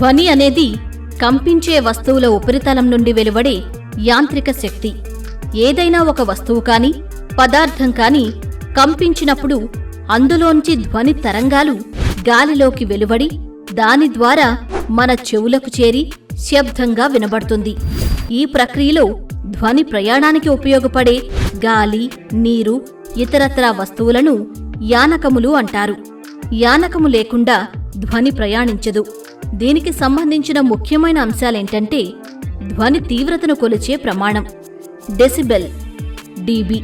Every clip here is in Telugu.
ధ్వని అనేది కంపించే వస్తువుల ఉపరితలం నుండి వెలువడే యాంత్రిక శక్తి. ఏదైనా ఒక వస్తువు కానీ పదార్థం కానీ కంపించినప్పుడు అందులోంచి ధ్వని తరంగాలు గాలిలోకి వెలువడి దాని ద్వారా మన చెవులకు చేరి శబ్దంగా వినబడుతుంది. ఈ ప్రక్రియలో ధ్వని ప్రయాణానికి ఉపయోగపడే గాలి నీరు ఇతరత్రా వస్తువులను యానకములు అంటారు. యానకము లేకుండా ధ్వని ప్రయాణించదు. దీనికి సంబంధించిన ముఖ్యమైన అంశాలేంటంటే ధ్వని తీవ్రతను కొలిచే ప్రమాణం. డెసిబెల్ డీబీ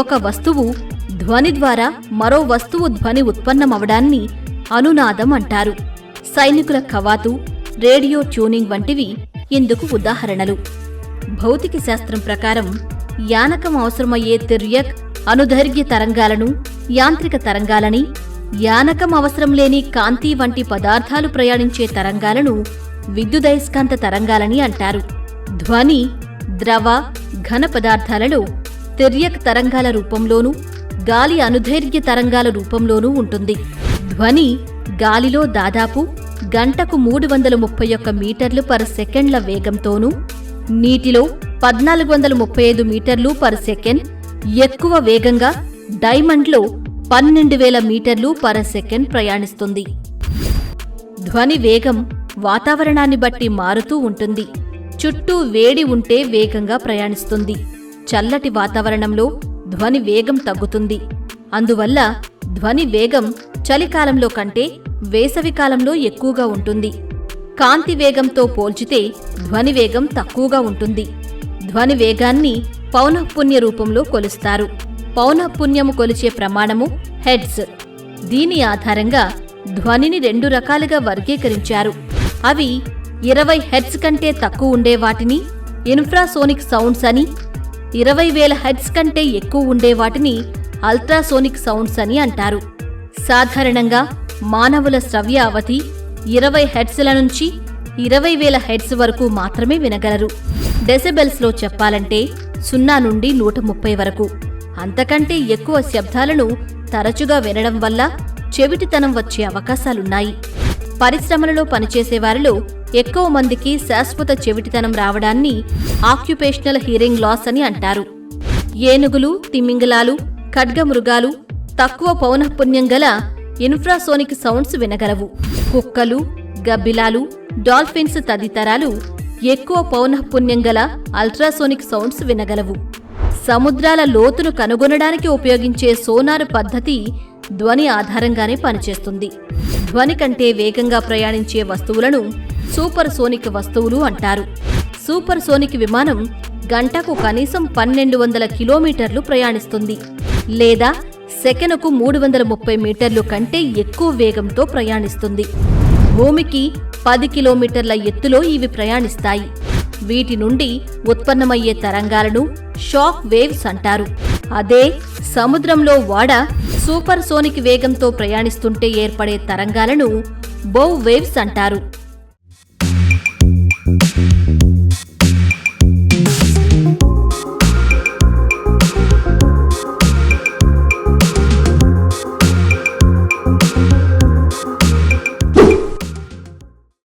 ఒక వస్తువు ధ్వని ద్వారా మరో వస్తువు ధ్వని ఉత్పన్నమవడాన్ని అనునాదం అంటారు. సైనికుల కవాతు రేడియో ట్యూనింగ్ వంటివి ఇందుకు ఉదాహరణలు. భౌతిక శాస్త్రం ప్రకారం యానకం అవసరమయ్యే తిర్యక్ అనుదైర్ఘ్య తరంగాలను యాంత్రిక తరంగాలని యానకం అవసరం లేని కాంతి వంటి పదార్థాలు ప్రయాణించే తరంగాలను విద్యుదయస్కాంత తరంగాలని అంటారు. ధ్వని ద్రవ ఘన పదార్థాలలో తిర్యక్ తరంగాల రూపంలోనూ గాలి అనుధైర్య తరంగాల రూపంలోనూ ఉంటుంది. ధ్వని గాలిలో దాదాపు గంటకు మూడు వందల ముప్పై ఒక్క మీటర్లు పర్ సెకండ్ల వేగంతోనూ నీటిలో పద్నాలుగు వందల ముప్పై ఐదు మీటర్లు పర్ సెకండ్ ఎక్కువ వేగంగా డైమండ్లో పన్నెండు వేల మీటర్లు పర్ సెకండ్ ప్రయాణిస్తుంది. ధ్వని వేగం వాతావరణాన్ని బట్టి మారుతూ ఉంటుంది. చుట్టూ వేడి ఉంటే వేగంగా ప్రయాణిస్తుంది. చల్లటి వాతావరణంలో ధ్వని వేగం తగ్గుతుంది. అందువల్ల ధ్వని వేగం చలికాలంలో కంటే వేసవికాలంలో ఎక్కువగా ఉంటుంది. కాంతి వేగంతో పోల్చితే ధ్వని వేగం తక్కువగా ఉంటుంది. ధ్వని వేగాన్ని పౌనఃపుణ్య రూపంలో కొలుస్తారు. పౌనఃపుణ్యము కొలిచే ప్రమాణము హెడ్స్. దీని ఆధారంగా ధ్వనిని రెండు రకాలుగా వర్గీకరించారు. అవి ఇరవై హెడ్స్ కంటే తక్కువ ఉండే వాటిని ఇన్ఫ్రాసోనిక్ సౌండ్స్ అని ఇరవై వేల హెడ్స్ కంటే ఎక్కువ ఉండే వాటిని అల్ట్రాసోనిక్ సౌండ్స్ అని అంటారు. సాధారణంగా మానవుల శ్రవ్య అవధి ఇరవై హెడ్స్ల నుంచి ఇరవై వేల హెడ్స్ వరకు మాత్రమే వినగలరు. డెసిబెల్స్లో చెప్పాలంటే సున్నా నుండి నూట ముప్పై వరకు. అంతకంటే ఎక్కువ శబ్దాలను తరచుగా వినడం వల్ల చెవిటితనం వచ్చే అవకాశాలున్నాయి. పరిశ్రమలలో పనిచేసే వారిలో ఎక్కువ మందికి శాశ్వత చెవిటితనం రావడాన్ని ఆక్యుపేషనల్ హియరింగ్ లాస్ అని అంటారు. ఏనుగులు తిమింగలాలు ఖడ్గమృగాలు తక్కువ పౌనఃపుణ్యం గల ఇన్ఫ్రాసోనిక్ సౌండ్స్ వినగలవు. కుక్కలు గబ్బిలాలు డాల్ఫిన్స్ తదితరాలు ఎక్కువ పౌనఃపుణ్యం గల అల్ట్రాసోనిక్ సౌండ్స్ వినగలవు. సముద్రాల లోతును కనుగొనడానికి ఉపయోగించే సోనార్ పద్ధతి ధ్వని ఆధారంగానే పనిచేస్తుంది. ధ్వని కంటే వేగంగా ప్రయాణించే వస్తువులను సూపర్ సోనిక్ వస్తువులు అంటారు. సూపర్ సోనిక్ విమానం గంటకు కనీసం పన్నెండు వందల కిలోమీటర్లు ప్రయాణిస్తుంది. లేదా సెకనుకు మూడు వందల ముప్పై మీటర్లు కంటే ఎక్కువ వేగంతో ప్రయాణిస్తుంది. భూమికి పది కిలోమీటర్ల ఎత్తులో ఇవి ప్రయాణిస్తాయి. వీటి నుండి ఉత్పన్నమయ్యే తరంగాలను షాక్ వేవ్స్ అంటారు. అదే సముద్రంలో వాడ సూపర్ సోనిక్ వేగంతో ప్రయాణిస్తుంటే ఏర్పడే తరంగాలను బౌ వేవ్స్ అంటారు.